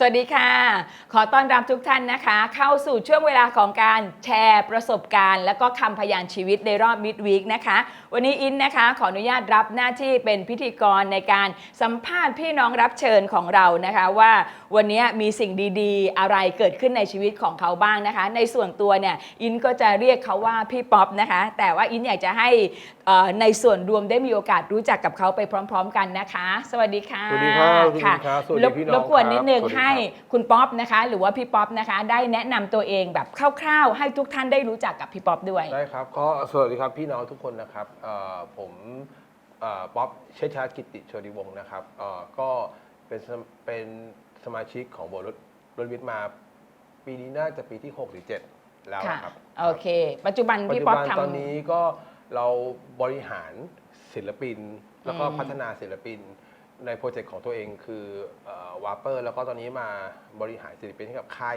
สวัสดีค่ะ ขอต้อนรับทุกท่านนะคะ เข้าสู่ช่วงเวลาของการแชร์ประสบการณ์ และก็คำพยานชีวิตในรอบมิดวีคนะคะ วันนี้อินนะคะ ขออนุญาตรับหน้าที่เป็นพิธีกรในการสัมภาษณ์พี่น้องรับเชิญของเรานะคะ ว่าวันนี้มีสิ่งดีๆ อะไรเกิดขึ้นในชีวิตของเขาบ้างนะคะ ในส่วนตัวเนี่ยอินก็จะเรียกเขาว่าพี่ป๊อปนะคะ แต่ว่าอินอยากจะให้เอ่อในส่วนรวมได้มีโอกาสรู้จักกับเขาไปพร้อม ๆ กันนะคะ สวัสดีค่ะสวัสดีครับสวัสดีค่ะครับสวัสดีรบพี่น้องรบกวนนิดนึงครับสวัสดีครับให้คุณป๊อปนะคะ หรือว่าพี่ป๊อปนะคะ ได้แนะนำตัวเองแบบคร่าวๆ ให้ทุกท่านได้รู้จักกับพี่ป๊อปด้วย ได้ครับก็สวัสดีครับพี่น้องทุกคนนะครับเอ่อผมเอ่อป๊อปเชษชากิติโชติวงศ์นะครับเอ่อก็เป็นสมเป็นสมาชิกของโบสถ์รถรถวิทย์มา ปีนี้น่าจะปีที่ 6 หรือ 7 แล้วค่ะครับโอเค ปัจจุบันปัจพี่จุป๊อปบันทำ ตอนนี้ก็เราบริหารศิลปิน แล้วก็อืม พัฒนาศิลปิน ในโปรเจกต์ของตัวเองคือวาเปอร์แล้วก็ตอนนี้มาบริหารศิลปินให้กับค่าย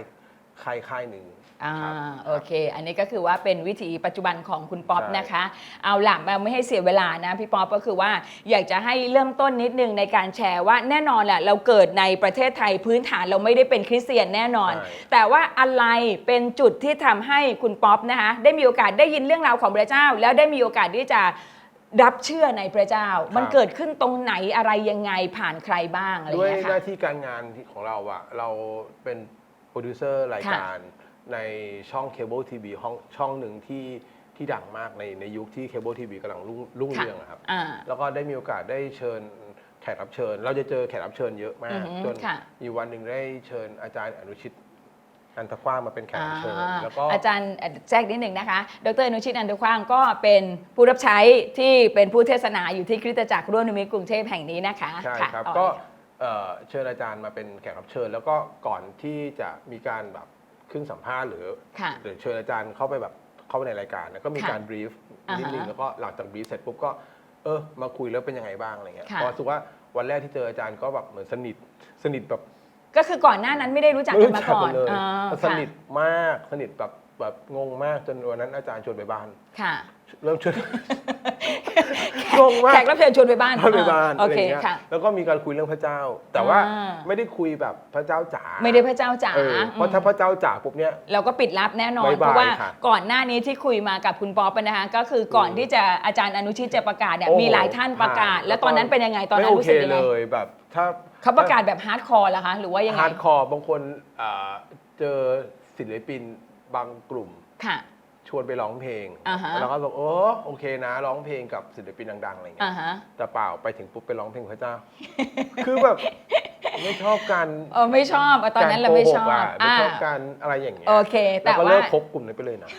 ค่ายค่ายหนึ่งอ่าครับโอเค อันนี้ก็คือว่าเป็นวิถีปัจจุบันของคุณป๊อปใช่นะคะ เอาล่ะมาไม่ให้เสียเวลานะพี่ป๊อปก็คือว่าอยากจะให้เริ่มต้นนิดนึงในการแชร์ว่าแน่นอนแหละเราเกิดในประเทศไทยพื้นฐานเราไม่ได้เป็นคริสเตียนแน่นอนใช่แต่ว่าอะไรเป็นจุดที่ทำให้คุณป๊อปนะคะได้มีโอกาสได้ยินเรื่องราวของพระเจ้า แล้วได้มีโอกาสที่จะ รับเชื่อในพระเจ้า มันเกิดขึ้นตรงไหนอะไรยังไงผ่านใครบ้างอะไรอด้วยย่างเงี้ยหน้าค่ะที่การงานที่ของเราอะเราเป็นโปรดิวเซอร์รายการในช่องเคเบิลทีวีช่องหนึ่งที่ที่ดังมากในในยุคที่เคเบิลทีวีกำลังรุ่งรุ่งค่ะ เรืองอะครับ อ่า แล้วก็ได้มีโอกาสได้เชิญแขกรับเชิญ เราจะเจอแขกรับเชิญเยอะมาอืกอฮึจนค่ะ มีวันหนึ่งได้เชิญอาจารย์อนุชิต อันตะกว้างมาเป็นแขกรับเชิญอ่าแล้วก็ อาจารย์เอ่อแจ้งนิดหนึ่งนะคะ ดรอนุชิตอันดุขว้างก็เป็นผู้รับใช้ที่เป็นผู้เทศนาอยู่ที่คริสตจักรร่วมนิมิตกรุงเทพแห่งนี้นะคะใช่ะครับ ต่อก็เลยค่ะเอ่อเชิญอาจารย์มาเป็นแขกรับเชิญ แล้วก็ก่อนที่จะมีการแบบขึ้นสัมภาษณ์หรือ ค่ะ หรือเชิญอาจารย์เข้าไปแบบเข้าไปในรายการแล้วก็มีค่ะการบรีฟอ่าฮะนิดนึงแล้วก็หลังจากบรีฟเสร็จปุ๊บก็เออมาคุยแล้วเป็นยังไงบ้างอะไรเงี้ยค่ะ เพราะรู้สึกว่าวันแรกที่เจออาจารย์ก็แบบเหมือนสนิทสนิทแบบ ก็คือก่อนหน้านั้นไม่ได้รู้จักไม่กันรู้มาจักก่อกันนเลยอ่าสนิทมากสนิทแบบแบบงงมากจนวันนั้นอาจารย์ชวนไปบ้าน ค่ะเริ่มชวน งงมาก แขกรับเชิญชวนไปบ้านเข้าไปบ้านโออะไรเคเงี้ยค่ะ แล้วก็มีการคุยเรื่องพระเจ้า แต่ว่าอ่า ไม่ได้คุยแบบพระเจ้าจ๋าไม่ได้พระเจ้าจ๋าเออเพราะถ้าพระเจ้าจ๋าปุ๊บเนี่ย เราก็ปิดลับแน่นอน บ๊ายบายเพราะว่าค่ะก่อนหน้านี้ที่คุยมากับคุณป๊อปนะคะ ก็คือก่อนอืมที่จะอาจารย์อนุชิตจะประกาศเนี่ยโอ้มีหลายท่านประกาศผ่านแล้วตอนนั้นเป็นยังไงตอนนั้นไม่โอรู้เคสึกยังเลไงยแบบ ถ้า เขาประกาศแบบฮาร์ดคอร์เหรอคะ หรือว่ายังไง ฮาร์ดคอร์บางคนอ่าเจอศิลปินบางกลุ่ม ค่ะ ชวนไปร้องเพลง อ่าฮะ แล้วก็บอกโอ้โอเคนะ ร้องเพลงกับศิลปินดังๆอะไรเงี้อ่ายฮะ แต่เปล่าไปถึงปุ๊บไปร้องเพลงพระเจ้า คือแบบ ไม่ชอบการเออไม่ชอบอะตอนนั้นเราไม่ชอบการโกหกะไม่ชอบอ่าการอะไรอย่างเงี้ยโอเค แต่แล้วก็ว่า เลิกคบกลุ่มนี้ไปเลยนะ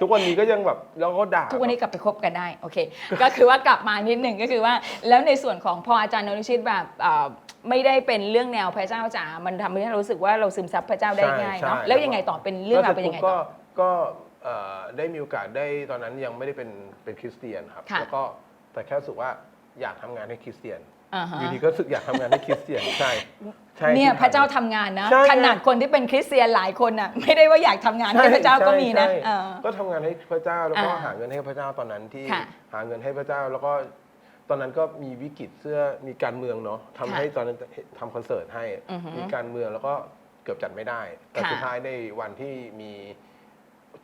ทุกวันนี้ก็ยังแบบแล้วก็ด่า ทุกวันนี้กลับไปคบกันได้ โอเค ก็คือว่ากลับมานิดหนึ่งก็คือว่า แล้วในส่วนของพออาจารย์นรุชิตแบบเอ่อ ไม่ได้เป็นเรื่องแนวพระเจ้าจ๋า มันทำให้เรารู้สึกว่าเราซึมซับพระเจ้าได้ง่ายเนาะ ใช่แล้วยังไงต่อเป็นเรื่องราวเป็นยังไงก็ต่อ ก็เอ่อได้มีโอกาสได้ตอนนั้นยังไม่ได้เป็นเป็นคริสเตียนครับ ค่ะ แล้วก็แต่แค่รู้สึกว่าอยากทำงานให้คริสเตียนอ่าฮะอยู่ดีก็รู้สึกอยากทำงานให้คริสเตียนใช่ใช่ เนี่ยที่พระเจ้าทำทำงานนะ ใช่ ขนาดคนที่เป็นคริสเตียนหลายคนน่ะ ไม่ได้ว่าอยากทำงานให้พระเจ้าก็มีนะใช่เออ ก็ทำงานให้พระเจ้าแล้วก็อ่าหาเงินให้พระเจ้าตอนนั้นที่ ค่ะหาเงินให้พระเจ้าแล้วก็ ตอนนั้นก็มีวิกฤตเสื้อมีการเมืองเนาะทำค่ะให้ตอนนั้นทำคอนเสิร์ตให้อือฮึมีการเมืองแล้วก็เกือบจัดไม่ได้ แต่ค่ะสุดท้ายในวันที่มี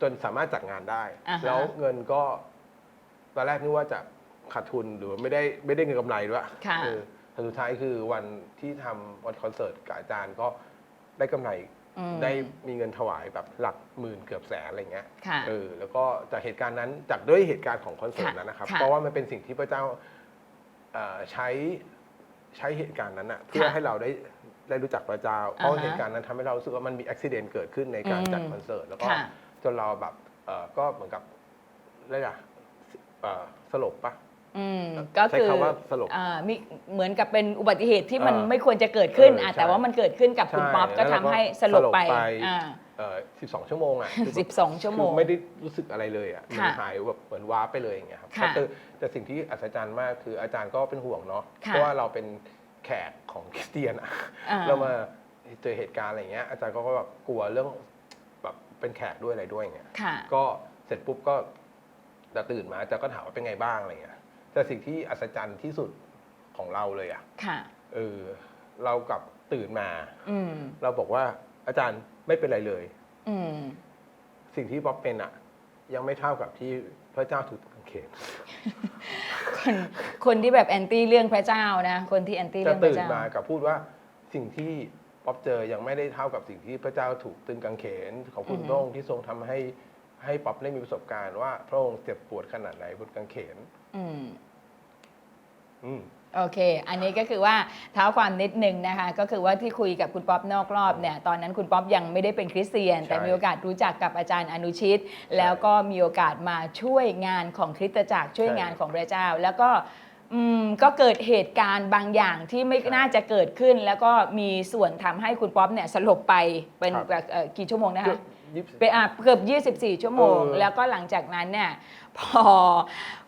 จนสามารถจัดงานได้ อ่าฮะ แล้วเงินก็ตอนแรกนึกว่าจะขาดทุนหรือว่าไม่ได้ไม่ได้เงินกำไรด้วยค่ะ เออแต่สุดท้ายคือวันที่ทำวันคอนเสิร์ตกับอาจารย์ก็ได้กำไร อืมได้มีเงินถวายแบบหลักหมื่นเกือบแสนอะไรเงี้ย ค่ะ เออ แล้วก็จากเหตุการณ์นั้นจากด้วยเหตุการณ์ของคอนเสิร์ตค่ะนั้นนะครับ ค่ะเพราะว่ามันเป็นสิ่งที่พระเจ้า เอ่อใช้ใช้เหตุการณ์นั้นอะเพื่อค่ะให้เราได้ได้รู้จักพระเจ้าเพราะอ่าฮะเหตุการณ์นั้นทำให้เรารู้สึกว่ามันมีอุบิเหตุเกิดขึ้นในการอืมจัดคอนเสิร์ตแล้วก็ค่ะ จนเราแบบเอ่อก็เหมือนกับเรียกอะเอ่อสลบปะ อืมก็ใช้คือคำว่าสลบอ่ามีเหมือนกับเป็นอุบัติเหตุที่มันเออไม่ควรจะเกิดขึ้นเอออะใช่แต่ว่ามันเกิดขึ้นกับคุณใช่ป๊อปก็แล้วทำเราก็ให้สลบไปสลบไป อ่า เอ่อ12 ชั่วโมงอะคือแบบสิบสองชั่วโมง คือไม่ได้รู้สึกอะไรเลยอะค่ะมันหายแบบเหมือนว้าร์ปไปเลยอย่างเงี้ยครับค่ะแต่แต่สิ่งที่อัศจรรย์มากคืออาจารย์ก็เป็นห่วงเนาะค่ะ เพราะว่าเราเป็นแขกของคริสเตียนอะ อ่าเรามาเจอเหตุการณ์อะไรเงี้ยอาจารย์ก็แบบกลัวเรื่องแบบเป็นแขกด้วยอะไรด้วยอย่างเงี้ยค่ะ ก็เสร็จปุ๊บก็จะตื่นมาอาจารย์ก็ถามว่าเป็นไงบ้างอะไรเงี้ยแต่สิ่งที่อัศจรรย์ที่สุดของเราเลยอะค่ะ เออเรากลับตื่นมา อืม เราบอกว่าอาจารย์ ไม่เป็นไรเลย อืม สิ่งที่ป๊อปเป็นอะยังไม่เท่ากับที่พระเจ้าถูกกางเขนคนคนที่แบบแอนตี้เรื่องพระเจ้านะ คนที่แอนตี้จะเรื่องพตื่ระนเจ้า มากับพูดว่าสิ่งที่ป๊อปเจอยังไม่ได้เท่ากับสิ่งที่พระเจ้าถูกตึงกางเขนของคุณอือฮึ พระองค์ที่ทรงทำให้ให้ป๊อปได้มีประสบการณ์ว่าพระองค์เจ็บปวดขนาดไหนบนกางเขน อืม อืม โอเค อันนี้ก็คือว่าเท้าความนิดนึงนะคะ ก็คือว่าที่คุยกับคุณป๊อปนอกรอบเนี่ย ตอนนั้นคุณป๊อปยังไม่ได้เป็นคริสเตียนใช่แต่มีโอกาสรู้จักกับอาจารย์อนุชิต แล้วก็มีโอกาสมาช่วยงานของคริสตจักรช่วยใช่งานของพระเจ้า แล้วก็อืมก็เกิดเหตุการณ์บางอย่างที่ไม่ใช่น่าจะเกิดขึ้น แล้วก็มีส่วนทำให้คุณป๊อปเนี่ยสลบไปเป็นครับแบบเอ่อกี่ชั่วโมงนะเกือคะบ ยี่สิบเป็นอะเกือบ 24 ชั่วโมง เออ แล้วก็หลังจากนั้นเนี่ยพอ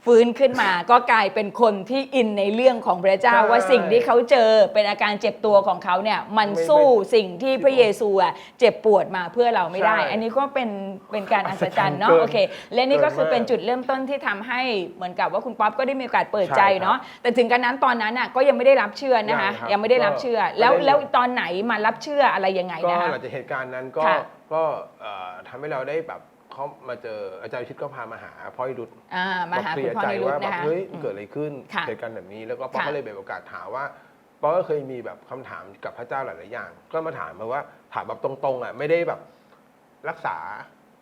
ฟื้นขึ้นมา ก็กลายเป็นคนที่อินในเรื่องของพระเจ้า ใช่ว่าสิ่งที่เขาเจอเป็นอาการเจ็บตัวของเขาเนี่ยมันไม่สู้ไม่สิ่งที่พระเยซูอะเจ็บปวดมาเพื่อเราไม่ได้ ใช่อันนี้ก็เป็นเป็นการอัศจรรย์เนาะเกินโอเค และนี่ก็คือเกินมากเป็นจุดเริ่มต้นที่ทำให้เหมือนกับว่าคุณป๊อปก็ได้มีโอกาสเปิดใจใช่ครับเนาะแต่ถึงกันนั้นตอนนั้นน่ะก็ยังไม่ได้รับเชื่อนะคะยังครับยังไม่ได้รับเชื่อ แล้วก็ไม่ได้แล้วตอนไหนมารับเชื่ออะไรยังไงก็นะคะ หลังจากเหตุการณ์นั้นก็ค่ะ ก็เอ่อทำให้เราได้แบบเขามาเจออาจารย์ชิดก็พามาหาพ่ออิรุตอ่ามาหาเคลีคุยณร์พ่อใจนิรุตว่าแบบนะคะ เฮ้ยอืมเกิดอะไรขึ้นค่ะเหตุการณ์แบบนี้แล้วก็ป๊อปค่ะ ก็เลยเปิดโอกาสถามว่าป๊อปก็เคยมีแบบคำถามกับพระเจ้าหลาย ๆ อย่าง ก็มาถามมาว่าถามแบบตรง ๆ อะ ไม่ได้แบบรักษา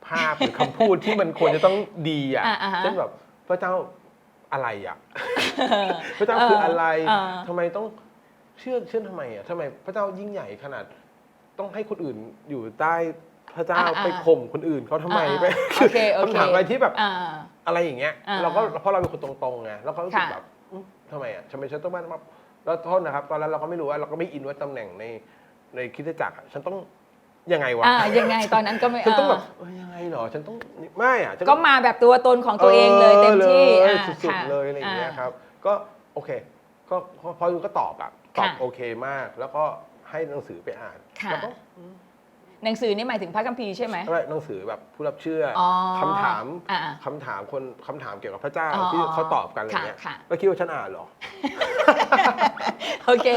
ภาพหรือคำพูดที่มันควรจะต้องดีอะอ่าอ่าฮะ เช่นแบบพระเจ้าอะไรอะ พระเจ้าคืออะไรเออ ทำไมต้องเชื่อเชื่อทำไมอะทำไมพระเจ้ายิ่งใหญ่ขนาด ต้องให้คนอื่นอยู่ใต้ พระเจ้าอ่าอ่าไปข่มคนอื่นเขาทำไมอ่าไปโอเคโอเค คำถามอะไรที่แบบ อ่า อะไรอย่างเงี้ยอ่าเราก็เพราะเราเป็นคนตรงๆไงแล้วก็รู้สึกค่ะแบบอืมทำไมอะทำไมฉันต้องมามาแล้วโทษนะครับ ตอนนั้นเราก็ไม่รู้ว่าเราก็ไม่อินว่าตำแหน่งในในคริดจักรอะฉันต้องยังไงวะอ่ายังไงตอนนั้นก็ไม่ฉันต้องแบบเออเอ้ยยังไงเหรอฉันต้องไม่อะฉันก็มาแบบตัวตนของตัวเองเลยเต็มที่เอออ่าสุดค่ะ ๆเลยอะไรอย่างเงี้ยาครับ ก็โอเค ก็พอพอก็ตอบแบบตอบค่ะโอเคมาก แล้วก็ให้หนังสือไปอ่านค่ะ แล้วก็ หนังสือนี่หมายถึงพระคัมภีร์ใช่ไหม ไม่หนังสือแบบผู้รับเชื่อออคำถามอ่าคำถามคนคำถามเกี่ยวกับพระเจ้าอ๋อที่เขาตอบกันอะไรเงี้ยค่ะค่ะ แล้วคิดว่าฉันอ่านเหรอโอเค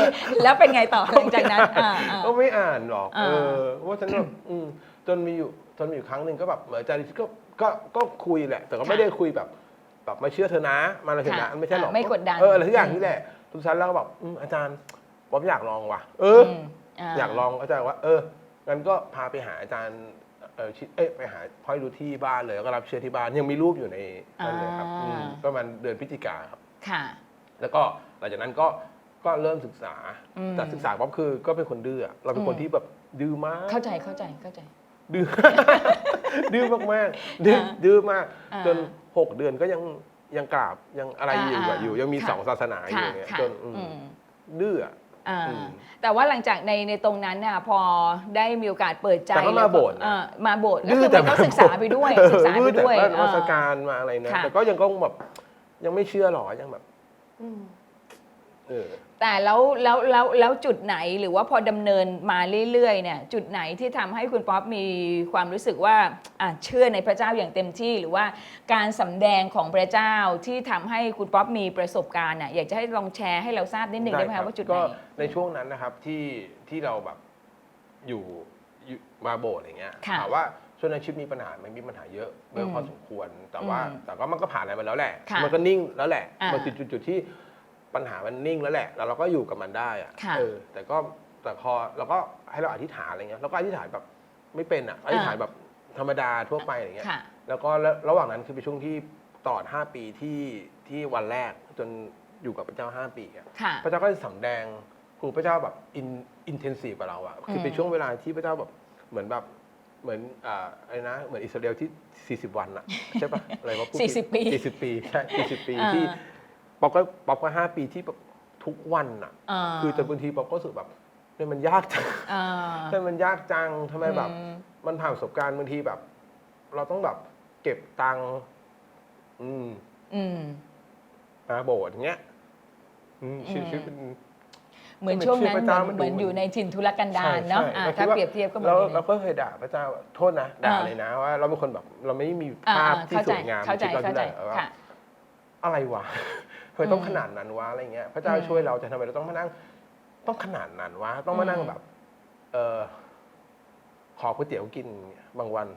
แล้วเป็นไงต่อหลังจากนั้นอ่าอ่า ก็ไม่อ่านหรอกอ่า เออว่าฉันแบบอืมจนมีอยู่จนมีอยู่ครั้งหนึ่งก็แบบเหมือนอาจารย์ก็ก็ก็คุยแหละ แต่ก็ไม่ได้คุยแบบแบบมาเชื่อเธอนะมาอะไรเถอะนะไม่ใช่หรอก ไม่กดดันเอออะไรทุกอย่างนี่แหละทุกชั้นแล้วก็แบบอืมอาจารย์ผมอยากลองว่ะ เอออ มอยากลองอาจารย์ว่า เออ งั้นก็พาไปหาอาจารย์เออชิเอ้ยไปหาพ่อยรู้ที่บ้านเลยแล้วก็รับเชื้อที่บ้านยังมีรูปอยู่ในนั่นเลยครับอ่า อืมประมาณเดือนพฤศจิกาครับ ค่ะ แล้วก็หลังจากนั้นก็ก็เริ่มศึกษาอืม แต่ศึกษาป๊อปคือก็เป็นคนดื้ออะเราเป็นคนอืมที่แบบดื้อมาก เข้าใจเข้าใจเข้าใจ ดื้อ ดื้อมากๆดื้ออ่าดื้อมาก อ่าจนหกเดือนก็ยังยังกราบยังอะไรอยู่อะอ่าอยู่ ยังมีค่ะสองศาสนาอยู่ค่ะเนี่ยค่ะจนอืมอืม ดื้ออะ อ่าอืมแต่ว่าหลังจากในในตรงนั้นน่ะพอได้มีโอกาสเปิดใจแต่ก็มาล้วโบสถ์นะ เออมาโบสถ์แล้วดื้คือแต่มันก็ศึกษาไปด้วยเออศึกษาดื้ไปอแต่ด้วยว่านมัสเออ การมาอะไรนะ ค่ะ แต่ก็ยังก็แบบยังไม่เชื่อหรอยังแบบเออ แต่แล้วแล้วแล้วแล้วจุดไหนหรือว่าพอดำเนินมาเรื่อยๆเนี่ยจุดไหนที่ทำให้คุณป๊อปมีความรู้สึกว่าอะเชื่อในพระเจ้าอย่างเต็มที่ หรือว่าการสำแดงของพระเจ้าที่ทำให้คุณป๊อปมีประสบการณ์อะอยากจะให้ลองแชร์ให้เราทราบนิดหนึ่งได้ไหมครัคะบว่าจุดไหก็น ในช่วงนั้นนะครับที่ที่เราแบบอยู่อยู่มาโบสถ์อย่างเงี้ยค่ะถามว่าช่วงนั้นชีวิตมีปัญหาไหมันมีปัญหาเยอะเยอะอืมพอสมควร แต่ว่าอืมแต่ก็มันก็ผ่านอะไรมาแล้วแหละ ค่ะมันก็นิ่งแล้วแหละ อ่ามั มันจุดจุดจุดที่ ปัญหามันนิ่งแล้วแหละแล้วเราก็อยู่กับมันได้อะค่ะ เออ แต่ก็แต่พอเราก็ให้เราอธิษฐานอะไรเงี้ยเราก็อธิษฐานแบบไม่เป็นอะอธิษฐานแบบธรรมดาทั่วไปอะไรเงี้ย ค่ะ แล้วก็ระระหว่างนั้นคือเป็นช่วงที่ตลอด 5 ปีที่ที่วันแรกจนอยู่กับพระเจ้า 5 ปีอะค่ะ พระเจ้าก็จะสำแดงคือพระเจ้าแบบอินอินเทนซีฟกับเราอะคือเป็นอืมช่วงเวลาที่พระเจ้าแบบเหมือนแบบเหมือนอ่าอะไรนะเหมือนอิสราเอลที่ 40 วันอะใช่ปะอะไรวะพูดผิด40ปี40 ปีใช่40 ปีอ่าที่ ป๊อปก็ป๊อปก็ห้าปีที่แบบทุกวันอะาคือจนบางทีป๊อปก็รู้สึกแบบเนี่ยมันยากจังอ่าทำไมมันยากจังทำไมแบบ อืม มันผ่านประสบการณ์บางทีแบบ เราต้องแบบเก็บตังค์อืมอืม มาโบสถ์อย่างเงี้ยอืมชีวิตอืม ชีวิตเป็น เหมือนช่วงนั้นพระเหมืเจ้าอนมันดูเหมือนอยู่ในถิ่นทุรกันดารเนาะอ่าใช่ถ้าคิดว่เปรียบเทียบก็เหมือนเราอยู่ใน เราก็เคยด่าพระเจ้าโทษนะด่าอ่า เลยนะว่า เราเป็นคนแบบเราไม่มีอ่าภาพอ่าที่เข้าสใจวยงามเข้าใจชีวิตรเข้าใจที่ไหนว่าค่ะ อะไรวะ ทำไมต้องอืมขนาดนั้นวะอะไรเงี้ยพระเจ้าอืมช่วยเราแต่ทำไมเราต้องมานั่ง ต้องขนาดนั้นวะต้องมานั่งอืมแบบ เออขอก๋วยเตี๋ยวกินบางวัน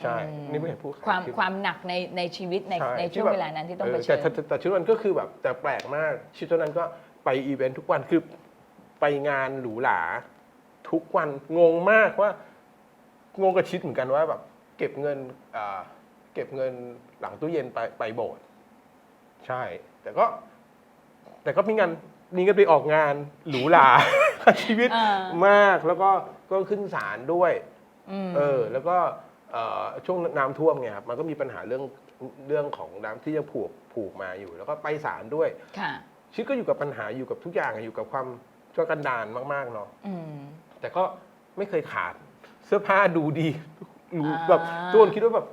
ใช่อืมนี่ไม่เห็นพูดขยความลิปความหนักในในชีวิตในช่ในช่วงแบบเวลานั้นที่ต้องเเผชิญแต่แต่แต่ชุดนั้นก็คือแบบแต่แปลกมากชุดนั้นก็ไปอีเวนต์ทุกวันคือไปงานหรูหราทุกวันงงมากว่างงกับชิดเหมือนกันว่าแบบเก็บเงินอ่าเก็บเงินหลังตู้เย็นไปไปโบสถ์ใช่ แต่ก็ แต่ก็มีงานมีเงินไปออกงานหรูหรา ชีวิตอ่ามมากแล้วก็ก็ขึ้นศาลด้วยมเออแล้วก็เอ่อช่วงน้ำท่วมไงครับมันก็มีปัญหาเรื่องเรื่องของน้ำที่จะผูกผูกมาอยู่ แล้วก็ไปศาลด้วย ค่ะ ชีวิตก็อยู่กับปัญหาอยู่กับทุกอย่างอยู่กับความชั่วกันดานมากๆเนาะอืม แต่ก็ไม่เคยขาด เสื้อผ้าดูดีรู้อ่า แบบทุกคนคิดว่าแบบ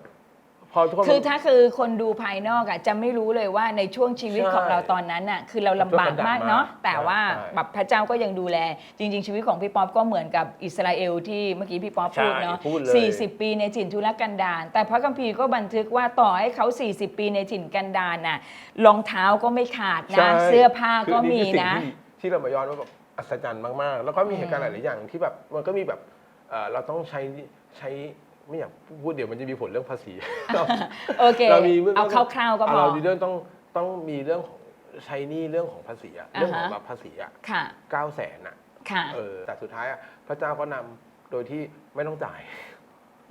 พอทุกคน คือถ้าคือคนดูภายนอกอะจะไม่รู้เลยว่าในช่วงชีวิตใช่ของเราตอนนั้นอะคือเราลำบากมากเนาะมากแต่ว่าใช่แบบพระเจ้าก็ยังดูแล จริง ๆ ชีวิตของพี่ป๊อปก็เหมือนกับอิสราเอลที่เมื่อกี้พี่ป๊อปพูดเนาะใช่พูดเลย 40 ปีในถิ่นทุรกันดารแต่พระคัมภีร์ก็บันทึกว่าต่อให้เขา 40 ปีในถิ่นกันดารน่ะรองเท้าก็ไม่ขาดใช่นะเสื้อผ้าก็คือมีคือสิ่งนะ ที่ที่เรามาย้อนว่าแบบอัศจรรย์มากๆ แล้วก็มีเหตุการณ์หลายๆอย่างที่แบบมันก็มีแบบเอ่อเราต้องใช้ใช้ ไม่อยากพูดเดี๋ยวมันจะมีผลเรื่องภาษี โอเคเรามีเอาคร่าวๆก็พอเรามีเรื่องต้องต้องมีเรื่องของใช้หนี่เรื่องของภาษีอะอ่าฮะเรื่องของรับภาษีอะค่ะ เก้าแสนอะค่ะเออแต่สุดท้ายอะพระเจ้าก็นำโดยที่ไม่ต้องจ่าย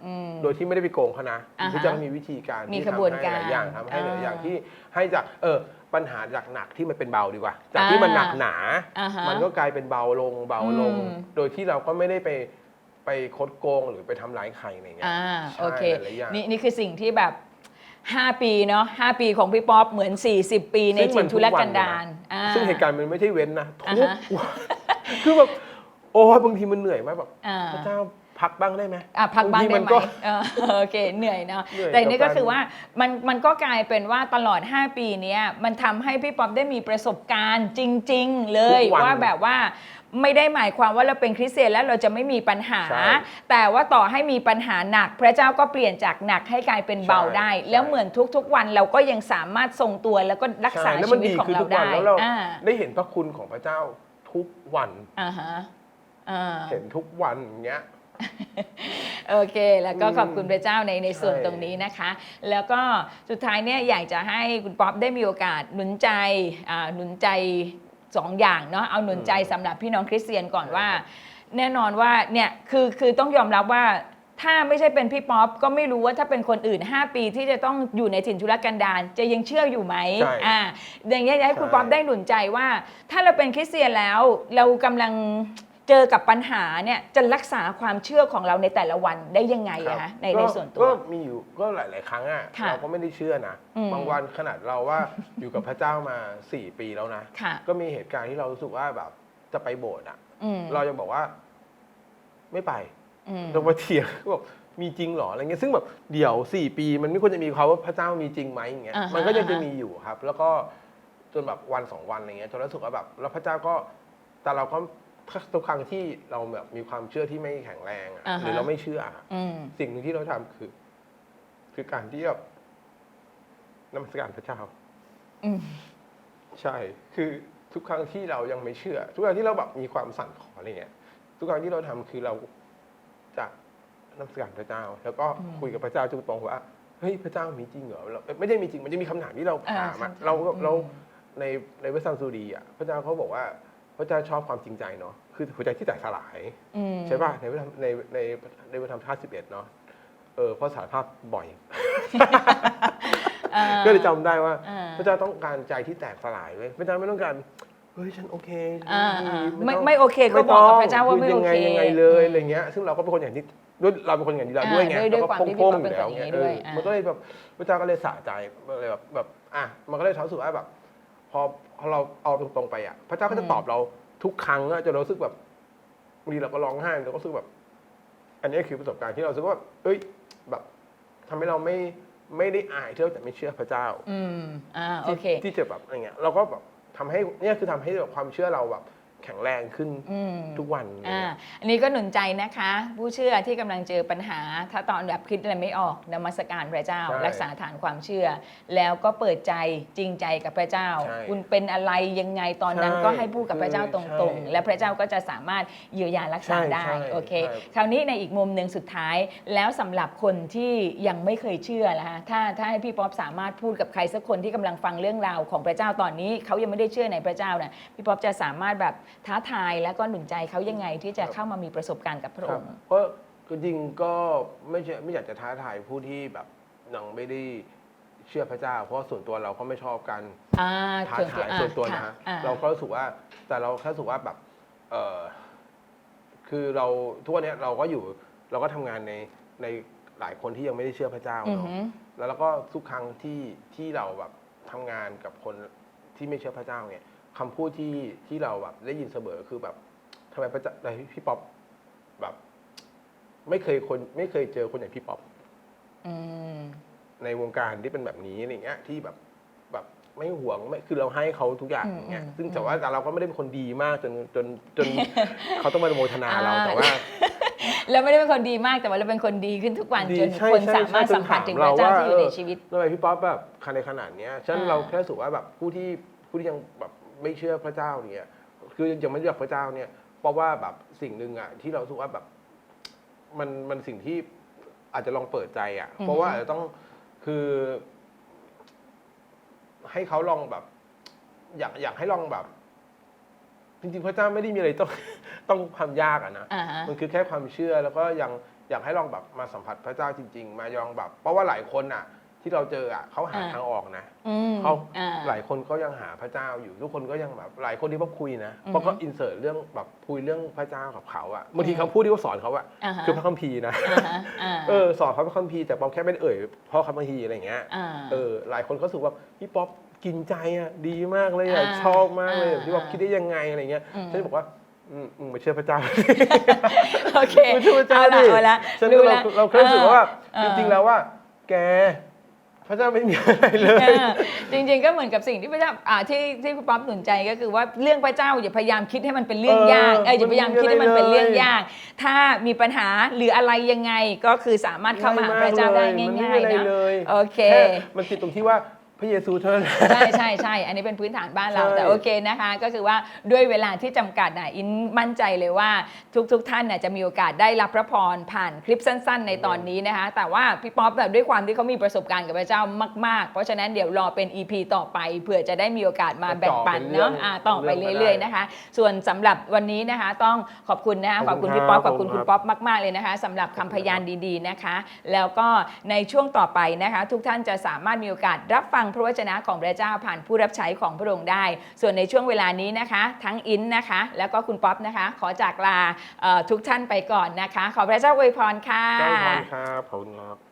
อืม โดยที่ไม่ได้ไปโกงเขานะอ่าฮะพระเจ้ามีวิธีการมีที่ขบวนการทำให้หลายอย่างทำให้หลายอย่างอ่าที่ให้จากเออปัญหาจากหนักที่มันเป็นเบาดีกว่า จากที่มันหนักหนา อ่าฮะมันก็กลายเป็นเบาลงเบาลง อืม โดยที่เราก็ไม่ได้ไป ไปคดโกงหรือไปทำร้ายใครอะไรเงี้ยอ่าใช่โอเคหลายๆอย่าง นี่นี่คือสิ่งที่แบบ 5 ปีเนาะ5ปีของพี่ป๊อปเหมือน 40 ปีในซึ่งมัถิ่นนทุรทุกวักันนดารเลยอ่า ซึ่งเหตุการณ์มันไม่ใช่เว้นนะทุกอ่าฮะ วันคือแบบโอ้ยบางทีมันเหนื่อยมากแบบอ่า พระเจ้าพักบ้างได้ไหมอะพักบ้างทีได้มันไหมก็ เออโอเค เหนื่อยเนาะเหนื่อยแต่นี่กัก็บการ คือว่ามันมันก็กลายเป็นว่าตลอด 5 ปีเนี้ยมันทำให้พี่ป๊อปได้มีประสบการณ์จริง ๆ เลยทุกวันว่าแบบว่า ไม่ได้หมายความว่าเราเป็นคริสเตียนแล้วเราจะไม่มีปัญหา ใช่แต่ว่าต่อให้มีปัญหาหนัก พระเจ้าก็เปลี่ยนจากหนักให้กลายเป็นเบาใช่ได้ ใช่ แล้วเหมือนทุกๆวันเราก็ยังสามารถทรงตัวแล้วก็รักษาใช่แล้วชีมันวิตดีของคือเราทุกวันได้แล้วเราอ่าได้เห็นพระคุณของพระเจ้าทุกวัน อ่าฮะอ่า เห็นทุกวันอย่างเงี้ย โอเค แล้วก็อืมขอบคุณพระเจ้าในในส่วนใช่ตรงนี้นะคะ แล้วก็สุดท้ายเนี่ยอยากจะให้คุณป๊อปได้มีโอกาสหนุนใจอ่าหนุนใจ สองอย่างเนาะเอาหนุนใจสำหรับพี่น้องคริสเตียนก่อนว่า แน่นอนว่าเนี่ยคือคือต้องยอมรับว่าถ้าไม่ใช่เป็นพี่ป๊อปก็ไม่รู้ว่าถ้าเป็นคนอื่น 5 ปีที่จะต้องอยู่ในถิ่นทุรกันดารจะยังเชื่ออยู่ไหมใช่อ่าอย่างเงี้ยอยากให้คุณใช่ป๊อปได้หนุนใจว่า ถ้าเราเป็นคริสเตียนแล้วเรากำลัง เจอกับปัญหาเนี่ยจะรักษาความเชื่อของเราในแต่ละวันได้ยังไงครับอะคะในก็ในส่วนตัว ก็มีอยู่ก็หลาย ๆ ครั้งอะค่ะเราก็ไม่ได้เชื่อนะอืมบางวันขนาดเราว่า อยู่กับพระเจ้ามา 4 ปีแล้วนะค่ะ ก็มีเหตุการณ์ที่เรารู้สึกว่าแบบจะไปโบสถ์อะอืมเราจะบอกว่า ไม่ไปอืม เรามาเถียงบอกมีจริงเหรออะไรเงี้ยซึ่งแบบเดี๋ยว4ปี มันไม่ควรจะมีเขาว่าพระเจ้ามีจริงไหมอย่างเงี้ยอ่าฮะมันก็ยังจะอ่าฮะ มีอยู่ครับ แล้วก็จนแบบวันสองวันอะไรเงี้ยจนรู้สึกว่าแบบแล้วพระเจ้าก็แต่เราก็ ทุกครั้งที่เราแบบมีความเชื่อที่ไม่แข็งแรงอะอ่าฮะ หรือเราไม่เชื่ออะอืม สิ่งหนึ่งที่เราทำคือ คือการที่แบบนมัสการพระเจ้า อืม ใช่ คือทุกครั้งที่เรายังไม่เชื่อ ทุกครั้งที่เราแบบมีความสั่นขออะไรเงี้ย ทุกครั้งที่เราทำคือเราจะนมัสการพระเจ้า แล้วก็อืมคุยกับพระเจ้าตรงๆว่า เฮ้ยพระเจ้ามีจริงเหรอเราไม่ได้มีจริง มันจะมีคำถามที่เราอ่าถามอะคำถามเราก็อืม เราในในเวสซัมซูดีอะ พระเจ้าเขาบอกว่าพ ระเจ้าชอบความจริงใจเนาะคือหัวใจที่แตกสลายอืม ใช่ป่ะในพระธรรมในในในพระธรรมชาติสิบเอ็ดเนาะเออเพราะสารภาพบ่อย อ่าก็เลยจำได้ว่า อ่าพระเจ้าต้องการใจที่แตกสลายเว้ยพระเจ้าไม่ต้องการเฮ้ยฉันโอเคฉันอ่าดีอ่าต้องไม่ไม่โอเคก็บอกกับพระเจ้าว่าไม่ยัโอไงเคยังไงเลยอะไรเงี้ย ซึ่งเราก็เป็นคนอย่างที่ด้วยเราเป็นคนอย่างนี้เราอ่าด้วยไงด้วยด้วยเราก็ความที่โพ่งพี่ๆป๊ออปยู่แล้วเป็นคนอย่างนี้เงี้ยด้วยเอออ่ามันก็เลยแบบพระเจ้าก็เลยสะใจเลยแบบแบบอะมันก็เลยรู้สึกว่าแบบ พอพอเราเอาตรงๆไปอะ พระเจ้าก็จะตอบเราทุกครั้งอะจนเรารู้สึกแบบบางทีเราก็ร้องไห้เราก็รู้สึกแบบ อันนี้คือประสบการณ์ที่เรารู้สึกว่า เอ้ย แบบทำให้เราไม่ไม่ได้อายที่เราจะไม่เชื่อพระเจ้า อืมอ่าโอที่เค ที่จะแบบอะไรเงี้ยเราก็แบบทำให้เนี่ยคือทำให้แบบความเชื่อเราแบบ แข็งแรงขึ้นอืม ทุกวันอะไรอ่าเงี้ยอันนี้ก็หนุนใจนะคะ ผู้เชื่อที่กำลังเจอปัญหา ถ้าตอนแบบคิดอะไรไม่ออกนมัสการพระเจ้า ใช่รักษาฐานความเชื่อ แล้วก็เปิดใจจริงใจกับพระเจ้า ใช่คุณเป็นอะไรยังไงตอนนั้นใช่ก็ให้พูดกับพระเจ้าตใช่รงๆและพระเจ้าก็จะสามารถเยียวยารักษาใช่ได้ใช่โอเค ใช่ คราวนี้ในอีกมุมหนึ่งสุดท้าย แล้วสำหรับคนที่ยังไม่เคยเชื่อละฮะถ้าถ้าให้พี่ป๊อปสามารถพูดกับใครสักคนที่กำลังฟังเรื่องราวของพระเจ้าตอนนี้เขายังไม่ได้เชื่อในพระเจ้านะพี่ป๊อปจะสามารถแบบท้าทายแล้วก็หนุนใจเขายังไงที่จะเข้ามามีประสบการณ์กับพระคอรับงค์ เพราะจริงๆก็ไม่ใช่ไม่อยากจะท้าทายผู้ที่แบบยังไม่ได้เชื่อพระเจ้า เพราะส่วนตัวเราก็ไม่ชอบการอ่าท้าส่วนทายอ่าส่วนตัวนะค่ฮะอ่เราก็รู้สึกว่าแต่เราแค่รู้สึกว่าแบบเออคือเราทุกวันเนี้ยเราก็อยู่เราก็ทำงานในในหลายคนที่ยังไม่ได้เชื่อพระเจ้าอือเนาะหือแล้วเราก็ทุกครั้งที่ที่เราแบบทำงานกับคนที่ไม่เชื่อพระเจ้าเนี่ย คำพูดที่ที่เราแบบได้ยินเสมอคือแบบทำไมพระเจ้าอะไรพี่ป๊อปแบบ ไม่เคยคนไม่เคยเจอคนอย่างพี่ป๊อปอืมในวงการที่เป็นแบบนี้อะไรเงี้ย ที่แบบแบบไม่หวงไม่คือเราให้เขาทุกอย่างอืมอย่างเงี้ยอืมซึ่งแต่ว่าแต่เราก็ไม่ได้เป็นคนดีมากจนจนจนเขาต้องมาโมทนาเราอ่าแต่ว่าเราไม่ได้เป็นคนดีมากแต่ว่าเราเป็นคนดีขึ้นทุกวันดีจนใช่คนใช่สามารถใช่สัมผัสจนถึงถามพระเจ้าเราว่าที่อยู่ในเออชีวิตทำไมพี่ป๊อปแบบในขนาดเนี้ยฉะนั้นอ่าเราแค่รู้สึกว่าแบบผู้ที่ผู้ที่ยังแบบ ไม่เชื่อพระเจ้าเนี่ย คือยังไม่เลือกพระเจ้าเนี่ย เพราะว่าแบบสิ่งหนึ่งอะที่เรารู้สึกว่าแบบมันมันสิ่งที่อาจจะลองเปิดใจอะ เพราะว่าอาจจะต้องคือ ให้เขาลองแบบ อยากอยากให้ลองแบบ จริงๆ พระเจ้าไม่ได้มีอะไรต้องต้องความยากอะนะ อ่าฮะมันคือแค่ความเชื่อแล้วก็ยังอยากให้ลองแบบมาสัมผัสพระเจ้าจริง ๆ มาลองแบบ เพราะว่าหลายคนอะ ที่เราเจออะเขาหาอ่า ทางออกนะอืมเขาอ่าหลายคนก็ยังหาพระเจ้าอยู่ ทุกคนก็ยังแบบหลายคนที่พบคุยนะอือฮึเพราะเขาอินเสิร์ตเรื่องแบบคุยเรื่องพระเจ้ากับเขาอะบางทีคำพูดที่เขาสอนเขาอะอ่าฮะคือพระคัมภีร์นะอ่าฮะอ่าเออสอนเขาพระคัมภีร์แต่ป๊อปแค่ไม่ได้เอ่ยเพราะคัมภีร์อะไรอย่างเงี้ยอ่าเออหลายคนก็รู้สึกว่าพี่ป๊อปกินใจอะดีมากเลยอะอ่าชอบมากเลยอ่าพี่ป๊อปคิดได้ยังไงอะไรเงี้ยอืม ฉันบอกว่าอืมมึงไม่เชื่อพระเจ้า โอเคไม่เชื่อพระเจ้าเอาละดิเอาละฉันรู้เราละเราเคยรู้สึกว่าเออ จริงๆแล้วว่า แก พระเจ้าไม่มีอะไรเลยเออจริงๆก็เหมือนกับสิ่งที่พระเจ้าอ่าที่ที่คุณป๊อปหนุนใจก็คือว่าเรื่องพระเจ้าอย่าพยายามคิดให้มันเป็นเรื่องเออยากเอออย่าพยายามคิดให้มันเป็นมันไม่มีอะไรเรื่องยาก ถ้ามีปัญหาหรืออะไรยังไงก็คือสามารถเข้ามาหาพระเจ้าได้ง่ายๆมันไม่มีอะไรนะเลยโอเค แค่มันติดตรงที่ว่า พระเยซูเท่านั้น ใช่ใช่ใช่อันนี้เป็นพื้นฐานบ้านเรา ใช่แต่โอเคนะคะ ก็คือว่าด้วยเวลาที่จำกัดน่ะอินมั่นใจเลยว่าทุกๆทท่านน่ะจะมีโอกาสได้รับพระพรผ่านคลิปสั้น ๆ ในตอนนี้นะคะ แต่ว่าพี่ป๊อปแบบด้วยความที่เขามีประสบการณ์กับพระเจ้ามาก ๆ เพราะฉะนั้นเดี๋ยวรอเป็น EP ต่อไปเผื่อจะได้มีโอกาสมาแบ่งปันเนาะอ่าต่อไปเรื่อยๆนะคะ ส่วนสำหรับวันนี้นะคะ ต้องขอบคุณนะคะขขออบบคุคุณณพี่ป๊อปคขรับอบคุณขอบคุคุณณป๊อปมากๆเลยนะคะสำหรับคำพยานดีๆนะคะ แล้วก็ในช่วงต่อไปนะคะ ทุกท่านจะสามารถมีโอกาสรับฟังพระวจนะของพระเจ้าผ่านผู้รับใช้ของพระองค์ได้ ส่วนในช่วงเวลานี้นะคะ ทั้งอินนะคะ แล้วก็คุณป๊อปนะคะ ขอจากลาทุกท่านไปก่อนนะคะ ขอพระเจ้าอวยพรค่ะเจ้าพรครับขอบคุณครับ